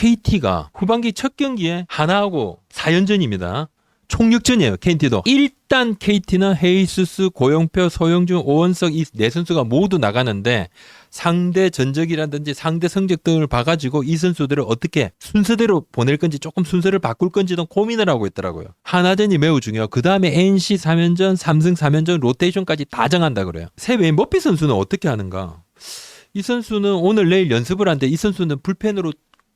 KT가 후반기 첫 경기에 하나하고 4연전입니다. 총력전이에요. KT도. 일단 KT는 헤이스스, 고영표, 소영준, 오원석 이 네 선수가 모두 나가는데 상대 전적이라든지 상대 성적 등을 봐가지고 이 선수들을 어떻게 순서대로 보낼 건지 조금 순서를 바꿀 건지도 고민을 하고 있더라고요. 하나전이 매우 중요하고 그 다음에 NC 3연전, 삼성 3연전 로테이션까지 다 정한다 그래요. 새 외인 머피 선수는 어떻게 하는가? 이 선수는 오늘 내일 연습을 하는데 이 선수는 불펜으로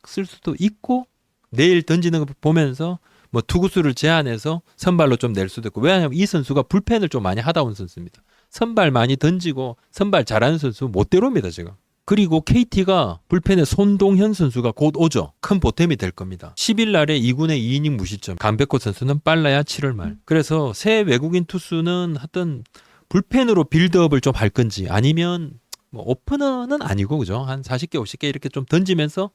쓸 수도 있고 내일 던지는 거 보면서 뭐 투구수를 제한해서 선발로 좀 낼 수도 있고 왜냐하면 이 선수가 불펜을 좀 많이 하다 온 선수입니다. 선발 많이 던지고 선발 잘하는 선수 못 데려옵니다 지금. 그리고 KT가 불펜에 손동현 선수가 곧 오죠. 큰 보탬이 될 겁니다. 10일 날에 2군의 2이닝 무실점. 강백호 선수는 빨라야 7월 말. 그래서 새 외국인 투수는 하여튼 불펜으로 빌드업을 좀 할 건지 아니면 뭐 오프너는 아니고 그죠? 한 40개 50개 이렇게 좀 던지면서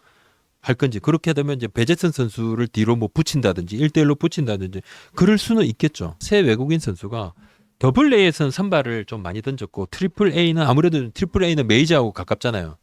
할 건지 그렇게 되면 이제 배재선 선수를 뒤로 뭐 붙인다든지 1대1로 붙인다든지 그럴 수는 있겠죠. 새 외국인 선수가 더블 A에서는 선발을 좀 많이 던졌고 트리플 A는 아무래도 트리플 A는 메이저하고 가깝잖아요.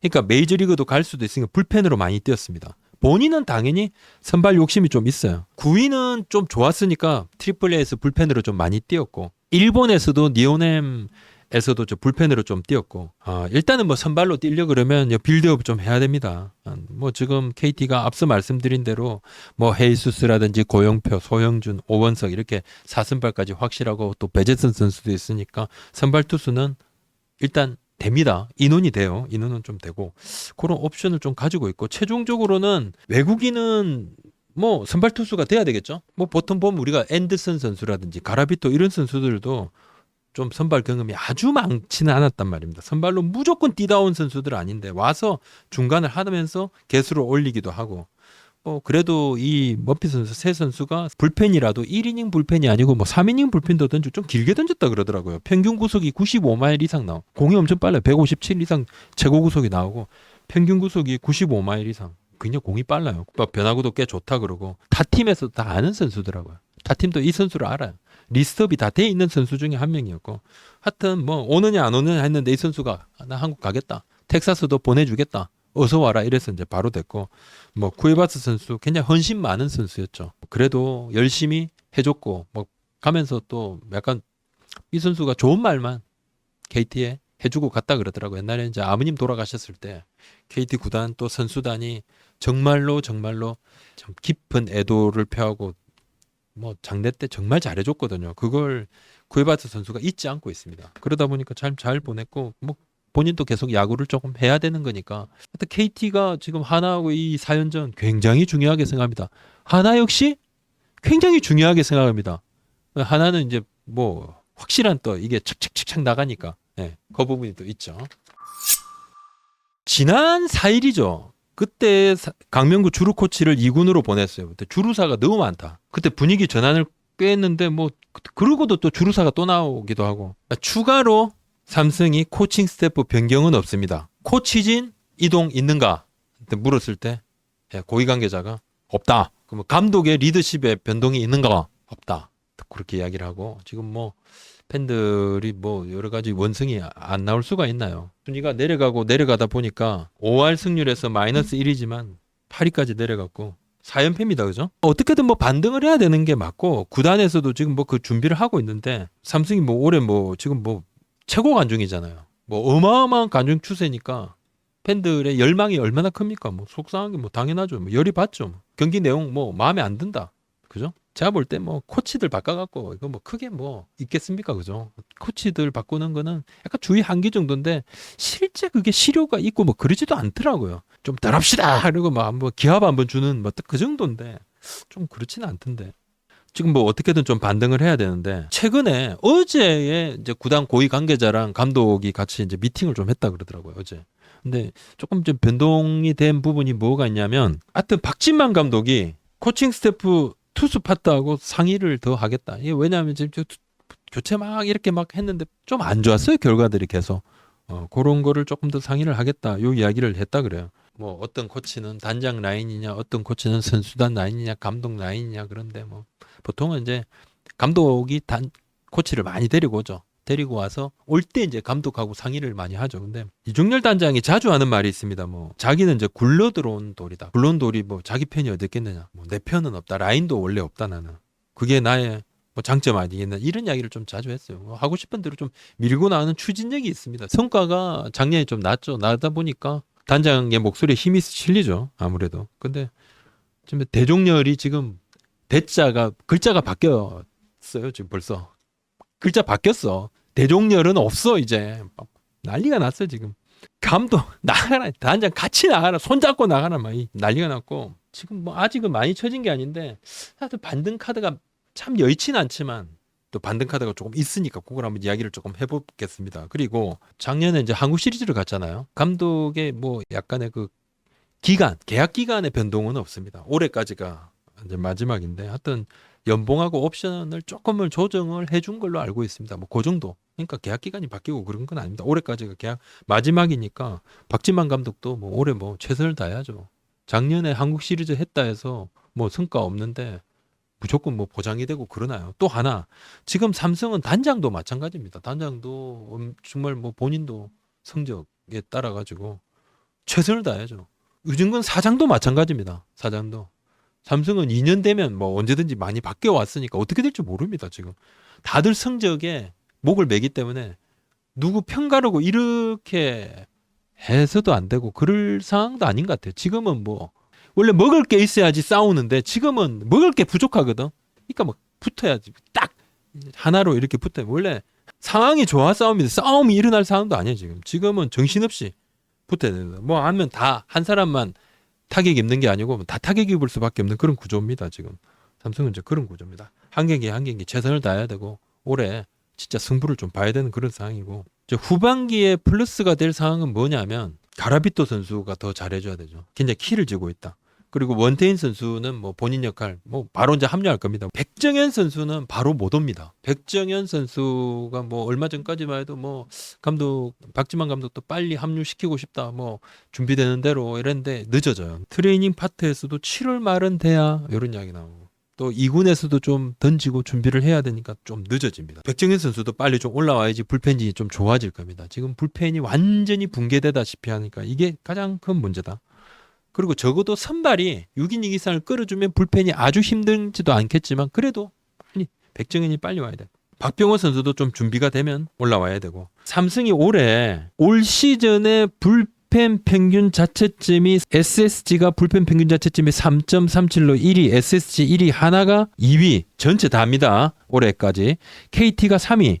그러니까 메이저리그도 갈 수도 있으니까 불펜으로 많이 뛰었습니다. 본인은 당연히 선발 욕심이 좀 있어요. 9위는 좀 좋았으니까 트리플 A에서 불펜으로 좀 많이 뛰었고 일본에서도 니오넴 에서도 저 불펜으로 좀 뛰었고 아, 일단은 뭐 선발로 뛰려 그러면 이 빌드업 좀 해야 됩니다. 아, 뭐 지금 KT가 앞서 말씀드린 대로 뭐 헤이수스라든지 고영표, 소영준, 오원석 이렇게 사선발까지 확실하고 또 배재선 선수도 있으니까 선발 투수는 일단 됩니다. 인원이 돼요. 인원은 좀 되고 그런 옵션을 좀 가지고 있고 최종적으로는 외국인은 뭐 선발 투수가 돼야 되겠죠. 뭐 보통 보면 우리가 앤더슨 선수라든지 가라비토 이런 선수들도 좀 선발 경험이 아주 많지는 않았단 말입니다. 선발로 무조건 뛰다온 선수들 아닌데 와서 중간을 하면서 개수를 올리기도 하고 뭐 그래도 이 머피 선수 세 선수가 불펜이라도 1이닝 불펜이 아니고 뭐 3이닝 불펜도 던져 좀 길게 던졌다 그러더라고요. 평균 구속이 95마일 이상 나오. 공이 엄청 빨라요. 157 이상 최고 구속이 나오고 평균 구속이 95마일 이상. 그냥 공이 빨라요. 막 변화구도 꽤 좋다 그러고 타 팀에서 다 아는 선수더라고요. 타 팀도 이 선수를 알아요. 리스트업이 다 돼 있는 선수 중에 한 명이었고 하여튼 뭐 오느냐 안 오느냐 했는데 이 선수가 나 한국 가겠다. 텍사스도 보내주겠다. 어서 와라 이래서 이제 바로 됐고 뭐 쿠에바스 선수 굉장히 헌신 많은 선수였죠. 그래도 열심히 해줬고 뭐 가면서 또 약간 이 선수가 좋은 말만 KT에 해주고 갔다 그러더라고. 옛날에 이제 아버님 돌아가셨을 때 KT 구단 또 선수단이 정말로 정말로 좀 깊은 애도를 표하고 뭐 장례 때 정말 잘해줬거든요. 그걸 구에바스 선수가 잊지 않고 있습니다. 그러다 보니까 잘잘 보냈고 뭐 본인도 계속 야구를 조금 해야 되는 거니까. 하여튼 KT가 지금 하나하고 이 4연전 굉장히 중요하게 생각합니다. 하나 역시 굉장히 중요하게 생각합니다. 하나는 이제 뭐 확실한 또 이게 착착착착 나가니까 예, 그 부분이 또 있죠. 지난 4일이죠. 그때 사- 강명구 주루 코치를 2군으로 보냈어요. 그때 주루사가 너무 많다. 그때 분위기 전환을 꽤 했는데 뭐 그- 그러고도 또 주루사가 또 나오기도 하고 추가로 삼성이 코칭 스태프 변경은 없습니다. 코치진 이동 있는가? 물었을 때 예, 고위 관계자가 없다. 그러면 감독의 리더십에 변동이 있는가? 없다. 그렇게 이야기를 하고 지금 뭐 팬들이 뭐 여러 가지 원성이 안 나올 수가 있나요? 순위가 내려가고 내려가다 보니까 5할 승률에서 마이너스 1이지만 8위까지 내려갔고 4연패입니다. 그죠? 어떻게든 뭐 반등을 해야 되는 게 맞고 구단에서도 지금 뭐 그 준비를 하고 있는데 삼성이 뭐 올해 뭐 지금 뭐 최고 관중이잖아요. 뭐 어마어마한 관중 추세니까 팬들의 열망이 얼마나 큽니까? 뭐 속상한 게 뭐 당연하죠. 뭐 열이 받죠. 뭐. 경기 내용 뭐 마음에 안 든다. 그죠? 제가 볼 때 뭐 코치들 바꿔갖고 이거 뭐 크게 뭐 있겠습니까? 그죠? 코치들 바꾸는 거는 약간 주의 한계 정도인데 실제 그게 실효가 있고 뭐 그러지도 않더라고요. 좀 덜 합시다! 이러고 막 한번 기합 한번 주는 뭐 그 정도인데 좀 그렇지는 않던데. 지금 뭐 어떻게든 좀 반등을 해야 되는데 최근에 어제에 이제 구단 고위 관계자랑 감독이 같이 이제 미팅을 좀 했다 그러더라고요 어제. 근데 조금 좀 변동이 된 부분이 뭐가 있냐면 하여튼 박진만 감독이 코칭 스태프 투수 파트하고 상의를 더 하겠다. 이게 왜냐하면 지금 교체 막 이렇게 막 했는데 좀 안 좋았어요 결과들이 계속. 어, 그런 거를 조금 더 상의를 하겠다. 요 이야기를 했다 그래요. 뭐 어떤 코치는 단장 라인이냐, 어떤 코치는 선수단 라인이냐, 감독 라인이냐 그런데 뭐 보통은 이제 감독이 단 코치를 많이 데리고 오죠. 데리고 와서 올 때 이제 감독하고 상의를 많이 하죠. 근데 이종렬 단장이 자주 하는 말이 있습니다. 뭐 자기는 이제 굴러 들어온 돌이다. 굴러온 돌이 뭐 자기 편이 어디 있겠느냐. 뭐 내 편은 없다. 라인도 원래 없다 나는. 그게 나의 뭐 장점 아니겠나 이런 이야기를 좀 자주 했어요. 뭐 하고 싶은 대로 좀 밀고 나가는 추진력이 있습니다. 성과가 작년에 좀 낮죠. 나다 보니까 단장의 목소리에 힘이 실리죠. 아무래도. 근데 지금 대종렬이 지금 대자가 글자가 바뀌었어요. 지금 벌써 글자 바뀌었어. 대종렬은 없어 이제 난리가 났어 지금. 감독 나가라 단장 같이 나가라 손잡고 나가라 막이 난리가 났고 지금 뭐 아직은 많이 처진 게 아닌데 하여튼 반등 카드가 참 여의치는 않지만 또 반등 카드가 조금 있으니까 그걸 한번 이야기를 조금 해보겠습니다. 그리고 작년에 이제 한국 시리즈를 갔잖아요. 감독의 뭐 약간의 그 기간 계약 기간의 변동은 없습니다. 올해까지가 이제 마지막인데 하여튼 연봉하고 옵션을 조금을 조정을 해준 걸로 알고 있습니다. 뭐 그 정도. 그러니까 계약 기간이 바뀌고 그런 건 아닙니다. 올해까지가 계약 마지막이니까 박진만 감독도 뭐 올해 뭐 최선을 다해야죠. 작년에 한국 시리즈 했다 해서 뭐 성과 없는데 무조건 뭐 보장이 되고 그러나요? 또 하나 지금 삼성은 단장도 마찬가지입니다. 단장도 음, 정말 뭐 본인도 성적에 따라 가지고 최선을 다해야죠. 유진근 사장도 마찬가지입니다. 사장도 삼성은 2년 되면 뭐 언제든지 많이 바뀌어 왔으니까 어떻게 될지 모릅니다. 지금 다들 성적에 목을 매기 때문에 누구 평가르고 이렇게 해서도 안 되고 그럴 상황도 아닌 것 같아요. 지금은 뭐 원래 먹을 게 있어야지 싸우는데 지금은 먹을 게 부족하거든. 그러니까 막 붙어야지 딱 하나로 이렇게 붙어야 원래 상황이 좋아 싸움인데 싸움이 일어날 상황도 아니에요 지금. 지금은 정신없이 붙어야 된다. 뭐 하면 다 한 사람만 타격 입는 게 아니고 다 타격 입을 수밖에 없는 그런 구조입니다 지금. 삼성은 이제 그런 구조입니다. 한 경기 한 경기 최선을 다해야 되고 올해 진짜 승부를 좀 봐야 되는 그런 상황이고 이제 후반기에 플러스가 될 상황은 뭐냐면 가라비토 선수가 더 잘해줘야 되죠. 굉장히 키를 쥐고 있다. 그리고 원태인 선수는 뭐 본인 역할 뭐 바로 이제 합류할 겁니다. 백정현 선수는 바로 못 옵니다. 백정현 선수가 뭐 얼마 전까지만 해도 뭐 감독 박지만 감독도 빨리 합류시키고 싶다. 뭐 준비되는 대로 이랬는데 늦어져요. 트레이닝 파트에서도 7월 말은 돼야 이런 이야기 나오고 또 2군에서도 좀 던지고 준비를 해야 되니까 좀 늦어집니다. 백정현 선수도 빨리 좀 올라와야지 불펜이 좀 좋아질 겁니다. 지금 불펜이 완전히 붕괴되다시피 하니까 이게 가장 큰 문제다. 그리고 적어도 선발이 6인 2기상을 끌어주면 불펜이 아주 힘들지도 않겠지만 그래도 빨리 백정현이 빨리 와야 돼. 박병호 선수도 좀 준비가 되면 올라와야 되고 삼성이 올해 올 시즌에 불펜 평균 자체점이 SSG가 불펜 평균 자체점이 3.37로 1위, SSG 1위, 하나가 2위 전체 다입니다. 올해까지 KT가 3위,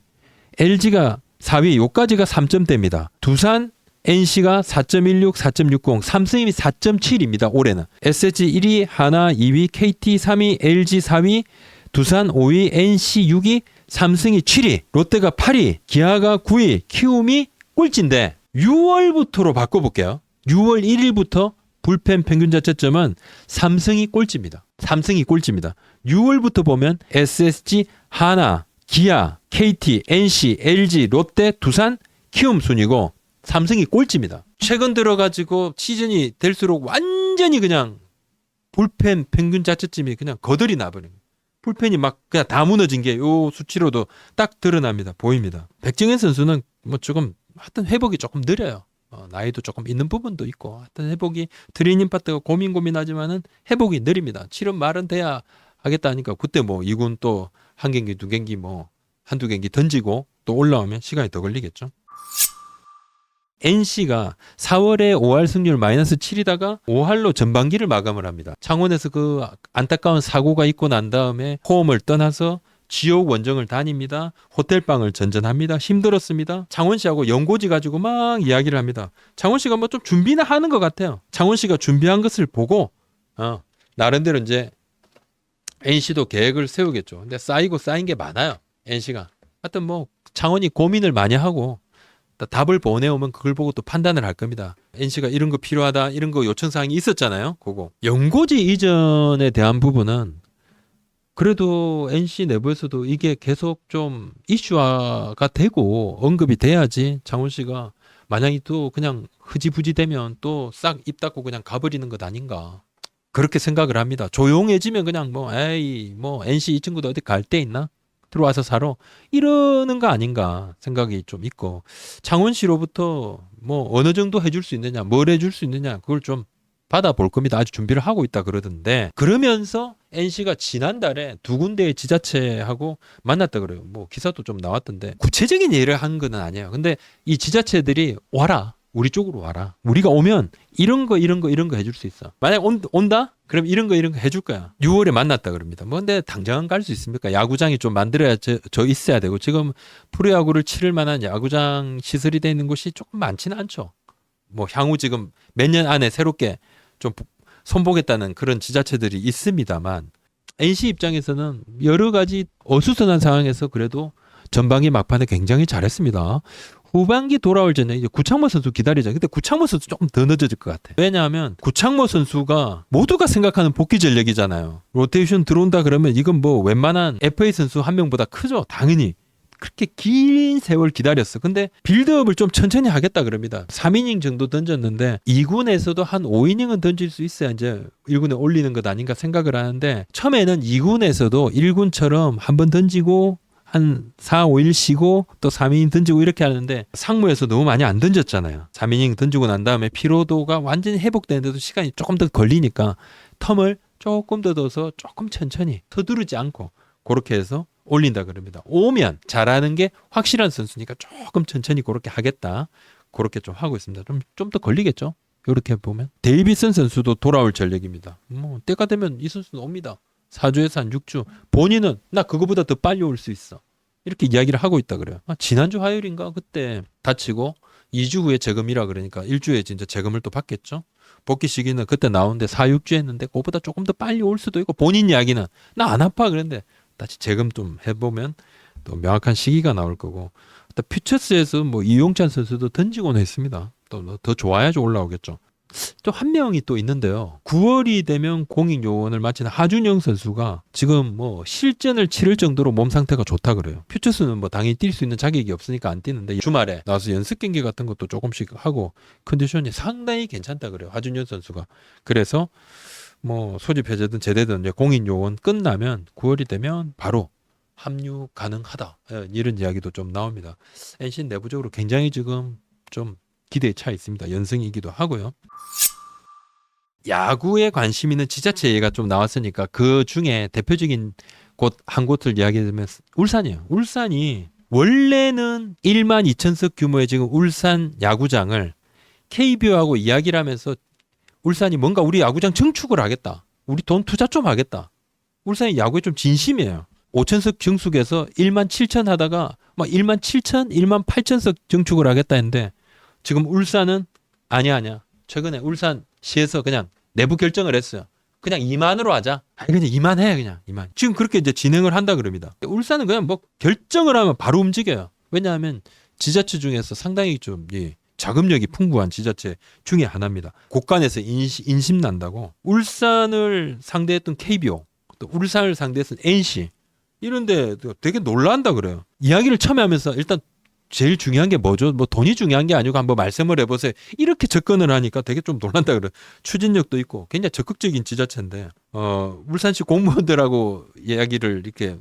LG가 4위, 요까지가 3점대입니다. 두산 NC가 4.16, 4.60, 삼성이 4.7입니다. 올해는. SSG 1위, 하나 2위, KT 3위, LG 4위, 두산 5위, NC 6위, 삼성이 7위, 롯데가 8위, 기아가 9위, 키움이 꼴찌인데 6월부터로 바꿔볼게요. 6월 1일부터 불펜 평균 자체점은 삼성이 꼴찌입니다. 삼성이 꼴찌입니다. 6월부터 보면 SSG, 하나, 기아, KT, NC, LG, 롯데, 두산, 키움 순이고 삼성이 꼴찌입니다. 최근 들어가지고 시즌이 될수록 완전히 그냥 불펜 평균 자체점이 그냥 거덜이 나버린. 불펜이 막 그냥 다 무너진 게 요 수치로도 딱 드러납니다. 보입니다. 백정현 선수는 뭐 조금 하여튼 회복이 조금 느려요. 어, 나이도 조금 있는 부분도 있고 하여튼 회복이 트레이닝 파트가 고민 고민하지만은 회복이 느립니다. 7월 말은 돼야 하겠다 하니까 그때 뭐 2군 또 한 경기 두 경기 뭐 한두 경기 던지고 또 올라오면 시간이 더 걸리겠죠. NC가 4월에 5할 승률 마이너스 7이다가 5할로 전반기를 마감을 합니다. 창원에서 그 안타까운 사고가 있고 난 다음에 홈을 떠나서 지옥 원정을 다닙니다. 호텔방을 전전합니다. 힘들었습니다. 창원 씨하고 연고지 가지고 막 이야기를 합니다. 창원 씨가 뭐 좀 준비나 하는 것 같아요. 창원 씨가 준비한 것을 보고 어, 나름대로 이제 NC도 계획을 세우겠죠. 근데 쌓이고 쌓인 게 많아요. NC가. 하여튼 뭐 창원이 고민을 많이 하고 답을 보내오면 그걸 보고 또 판단을 할 겁니다. NC가 이런 거 필요하다, 이런 거 요청 사항이 있었잖아요. 그거. 연고지 이전에 대한 부분은 그래도 NC 내부에서도 이게 계속 좀 이슈화가 되고 언급이 돼야지 장훈 씨가 만약에 또 그냥 흐지부지 되면 또 싹 입 닫고 그냥 가버리는 것 아닌가. 그렇게 생각을 합니다. 조용해지면 그냥 뭐 에이 뭐 NC 이 친구도 어디 갈 데 있나? 들어와서 사러 이러는 거 아닌가 생각이 좀 있고 창원시로부터 뭐 어느 정도 해줄 수 있느냐 뭘 해줄 수 있느냐 그걸 좀 받아볼 겁니다. 아주 준비를 하고 있다 그러던데 그러면서 NC가 지난달에 두 군데의 지자체하고 만났다 그래요. 뭐 기사도 좀 나왔던데 구체적인 예를 한건 아니에요. 근데 이 지자체들이 와라. 우리 쪽으로 와라. 우리가 오면 이런 거 이런 거 이런 거 해줄 수 있어. 만약 온, 온다? 그럼 이런 거 이런 거 해줄 거야. 6월에 만났다 그럽니다. 뭐 근데 당장은 갈 수 있습니까? 야구장이 좀 만들어야 저, 저 있어야 되고 지금 프로야구를 치를 만한 야구장 시설이 돼 있는 곳이 조금 많지는 않죠. 뭐 향후 지금 몇 년 안에 새롭게 좀 손보겠다는 그런 지자체들이 있습니다만 NC 입장에서는 여러 가지 어수선한 상황에서 그래도 전반기 막판에 굉장히 잘했습니다. 후반기 돌아올 전에 이제 구창모 선수 기다리자. 근데 구창모 선수 조금 더 늦어질 것 같아. 왜냐하면 구창모 선수가 모두가 생각하는 복귀 전력이잖아요. 로테이션 들어온다 그러면 이건 뭐 웬만한 FA 선수 한 명보다 크죠. 당연히. 그렇게 긴 세월 기다렸어. 근데 빌드업을 좀 천천히 하겠다 그럽니다. 3이닝 정도 던졌는데 2군에서도 한 5이닝은 던질 수 있어야 이제 1군에 올리는 것 아닌가 생각을 하는데 처음에는 2군에서도 1군처럼 한 번 던지고 한 4, 5일 쉬고 또 3이닝 던지고 이렇게 하는데 상무에서 너무 많이 안 던졌잖아요. 3이닝 던지고 난 다음에 피로도가 완전히 회복되는데도 시간이 조금 더 걸리니까 텀을 조금 더 둬서 조금 천천히 서두르지 않고 그렇게 해서 올린다 그럽니다. 오면 잘하는 게 확실한 선수니까 조금 천천히 그렇게 하겠다. 그렇게 좀 하고 있습니다. 좀 좀 더 걸리겠죠. 이렇게 보면 데이비슨 선수도 돌아올 전력입니다. 뭐 때가 되면 이 선수는 옵니다. 4주에서 한 6주. 본인은 나 그거보다 더 빨리 올 수 있어. 이렇게 이야기를 하고 있다 그래요. 아, 지난주 화요일인가 그때 다치고 2주 후에 재검이라 그러니까 1주에 진짜 재검을 또 받겠죠. 복귀 시기는 그때 나오는데 4, 6주 했는데 그거보다 조금 더 빨리 올 수도 있고 본인 이야기는 나 안 아파 그런데 다시 재검 좀 해보면 또 명확한 시기가 나올 거고 또 퓨처스에서 뭐 이용찬 선수도 던지곤 했습니다. 또 더 좋아야지 올라오겠죠. 또 한 명이 또 있는데요. 9월이 되면 공익 요원을 마치는 하준영 선수가 지금 뭐 실전을 치를 정도로 몸 상태가 좋다 그래요. 퓨처스는 뭐 당연히 뛸 수 있는 자격이 없으니까 안 뛰는데 주말에 나와서 연습 경기 같은 것도 조금씩 하고 컨디션이 상당히 괜찮다 그래요. 하준영 선수가. 그래서 뭐 소집 해제든 제대든 이제 공익 요원 끝나면 9월이 되면 바로 합류 가능하다. 예, 이런 이야기도 좀 나옵니다. NC 내부적으로 굉장히 지금 좀 기대에 차 있습니다. 연승이기도 하고요. 야구에 관심 있는 지자체 얘가 좀 나왔으니까 그 중에 대표적인 곳 한 곳을 이야기하면 울산이에요. 울산이 원래는 1만 2천석 규모의 지금 울산 야구장을 KBO하고 이야기를 하면서 울산이 뭔가 우리 야구장 증축을 하겠다. 우리 돈 투자 좀 하겠다. 울산이 야구에 좀 진심이에요. 5천석 증축에서 1만 7천 하다가 막 1만 7천, 1만 8천석 증축을 하겠다 했는데 지금 울산은 아니야 아니야. 최근에 울산 시에서 그냥 내부 결정을 했어요. 그냥 2만으로 하자. 아니 그냥 2만 해 그냥 2만. 지금 그렇게 이제 진행을 한다 그럽니다. 울산은 그냥 뭐 결정을 하면 바로 움직여요. 왜냐하면 지자체 중에서 상당히 좀 예, 자금력이 풍부한 지자체 중에 하나입니다. 곳간에서 인시, 인심 난다고 울산을 상대했던 KBO 또 울산을 상대했던 NC 이런데 되게 놀란다 그래요. 이야기를 처음에 하면서 일단 제일 중요한 게 뭐죠? 뭐 돈이 중요한 게 아니고 한번 말씀을 해보세요. 이렇게 접근을 하니까 되게 좀 놀란다 그래. 추진력도 있고 굉장히 적극적인 지자체인데 어 울산시 공무원들하고 이야기를 이렇게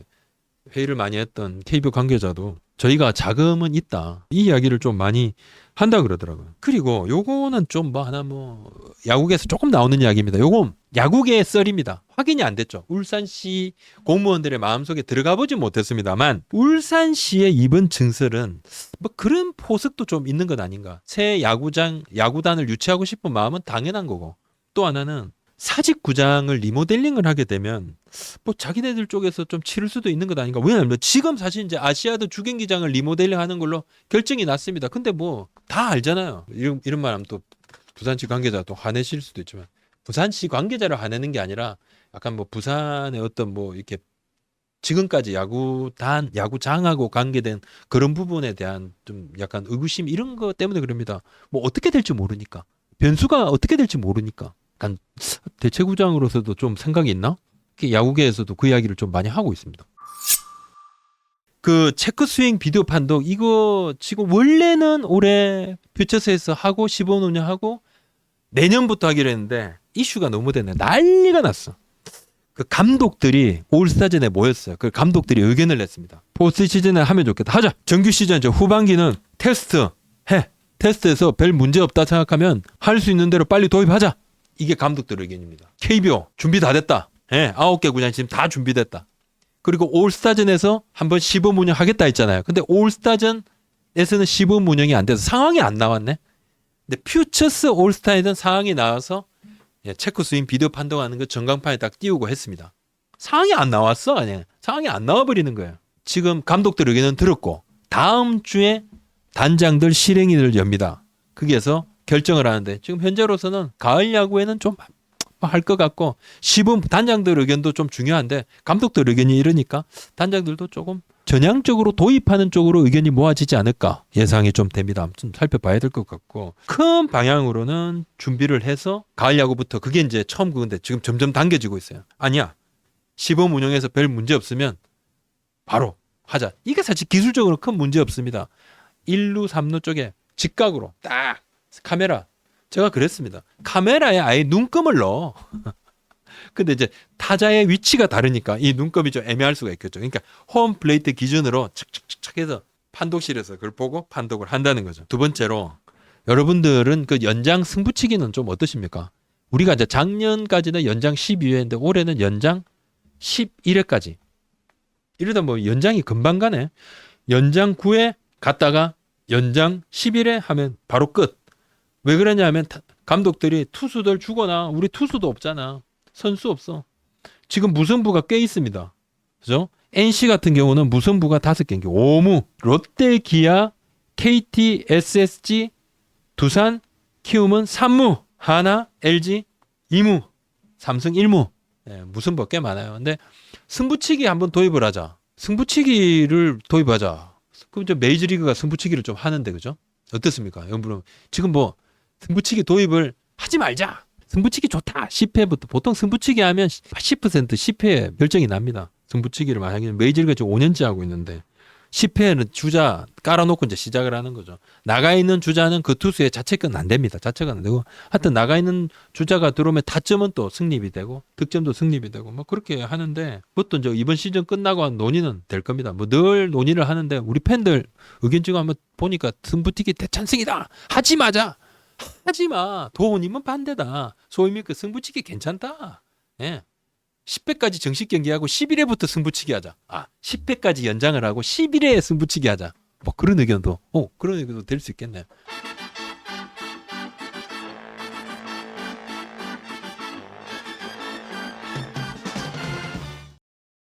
회의를 많이 했던 KBO 관계자도 저희가 자금은 있다 이 이야기를 좀 많이 한다 그러더라고요. 그리고 요거는 좀 뭐 하나 뭐 야구계에서 조금 나오는 이야기입니다. 요건 야구계의 썰입니다. 확인이 안 됐죠. 울산시 공무원들의 마음속에 들어가 보지 못했습니다만 울산시의 이번 증설은 뭐 그런 포석도 좀 있는 것 아닌가. 새 야구장 야구단을 유치하고 싶은 마음은 당연한 거고 또 하나는 사직 구장을 리모델링을 하게 되면 뭐 자기네들 쪽에서 좀 치를 수도 있는 것 아닌가. 왜냐하면 지금 사실 이제 아시아드 주경기장을 리모델링 하는 걸로 결정이 났습니다. 근데 뭐 다 알잖아요. 이런, 이런 말 하면 또 부산시 관계자 또 화내실 수도 있지만 부산시 관계자를 화내는 게 아니라 약간 뭐 부산의 어떤 뭐 이렇게 지금까지 야구단, 야구장하고 관계된 그런 부분에 대한 좀 약간 의구심 이런 것 때문에 그럽니다. 뭐 어떻게 될지 모르니까. 변수가 어떻게 될지 모르니까. 약간 대체구장으로서도 좀 생각이 있나? 야구계에서도 그 이야기를 좀 많이 하고 있습니다. 그 체크 스윙 비디오 판독 이거 지금 원래는 올해 퓨처스에서 하고 15 운영하고 내년부터 하기로 했는데 이슈가 너무 됐네. 난리가 났어. 그 감독들이 올스타전에 모였어요. 그 감독들이 의견을 냈습니다. 포스트 시즌에 하면 좋겠다. 하자. 정규 시즌 저 후반기는 테스트 해. 테스트에서 별 문제 없다 생각하면 할 수 있는 대로 빨리 도입하자. 이게 감독들 의견입니다. KBO 준비 다 됐다. 예, 아홉 개 구장 지금 다 준비됐다. 그리고 올스타전에서 한번 시범 운영하겠다 했잖아요. 근데 올스타전에서는 시범 운영이 안 돼서 상황이 안 나왔네. 근데 퓨처스 올스타에는 상황이 나와서 예, 체크 스윙 비디오 판독하는 거 전광판에 딱 띄우고 했습니다. 상황이 안 나왔어, 그냥 상황이 안 나와 버리는 거예요. 지금 감독들 의견은 들었고 다음 주에 단장들 실행위를 엽니다. 거기에서 결정을 하는데 지금 현재로서는 가을 야구에는 좀 할 것 같고 시범 단장들 의견도 좀 중요한데 감독들 의견이 이러니까 단장들도 조금 전향적으로 도입하는 쪽으로 의견이 모아지지 않을까 예상이 좀 됩니다. 좀 살펴봐야 될 것 같고 큰 방향으로는 준비를 해서 가을 야구부터 그게 이제 처음 그건데 지금 점점 당겨지고 있어요. 아니야 시범 운영에서 별 문제 없으면 바로 하자. 이게 사실 기술적으로 큰 문제 없습니다. 1루, 3루 쪽에 직각으로 딱 카메라. 제가 그랬습니다. 카메라에 아예 눈금을 넣어. 근데 이제 타자의 위치가 다르니까 이 눈금이 좀 애매할 수가 있겠죠. 그러니까 홈 플레이트 기준으로 착착착착 해서 판독실에서 그걸 보고 판독을 한다는 거죠. 두 번째로 여러분들은 그 연장 승부치기는 좀 어떠십니까? 우리가 이제 작년까지는 연장 12회인데 올해는 연장 11회까지. 이러다 뭐 연장이 금방 가네. 연장 9회 갔다가 연장 11회 하면 바로 끝. 왜 그러냐면 타- 감독들이 투수들 주거나 우리 투수도 없잖아. 선수 없어. 지금 무승부가 꽤 있습니다. 그죠? NC 같은 경우는 무승부가 다섯 게 오무, 롯데, 기아, KT, SSG, 두산, 키움은 3무, 하나, LG 2무, 삼성 1무. 예, 무승부가 꽤 많아요. 근데 승부치기 한번 도입을 하자. 승부치기를 도입하자. 그럼 이제 메이저리그가 승부치기를 좀 하는데 그죠? 어떻습니까? 여러분 지금 뭐 승부치기 도입을 하지 말자. 승부치기 좋다. 10회부터 보통 승부치기 하면 80% 10회 결정이 납니다. 승부치기를 만약에 메이저리가 지금 5년째 하고 있는데 10회는 주자 깔아놓고 이제 시작을 하는 거죠. 나가 있는 주자는 그 투수의 자책은 안 됩니다. 자책은 안 되고 하여튼 나가 있는 주자가 들어오면 타점은 또 승립이 되고 득점도 승립이 되고 뭐 그렇게 하는데 그것도 이제 이번 시즌 끝나고 한 논의는 될 겁니다. 뭐 늘 논의를 하는데 우리 팬들 의견 지금 한번 보니까 승부치기 대찬승이다. 하지 마자. 하지 마. 도훈님은 반대다. 소임이 그 승부치기 괜찮다. 예. 10회까지 정식 경기하고 11회부터 승부치기 하자. 아, 10회까지 연장을 하고 11회에 승부치기 하자. 뭐 그런 의견도, 어, 그런 의견도 될 수 있겠네.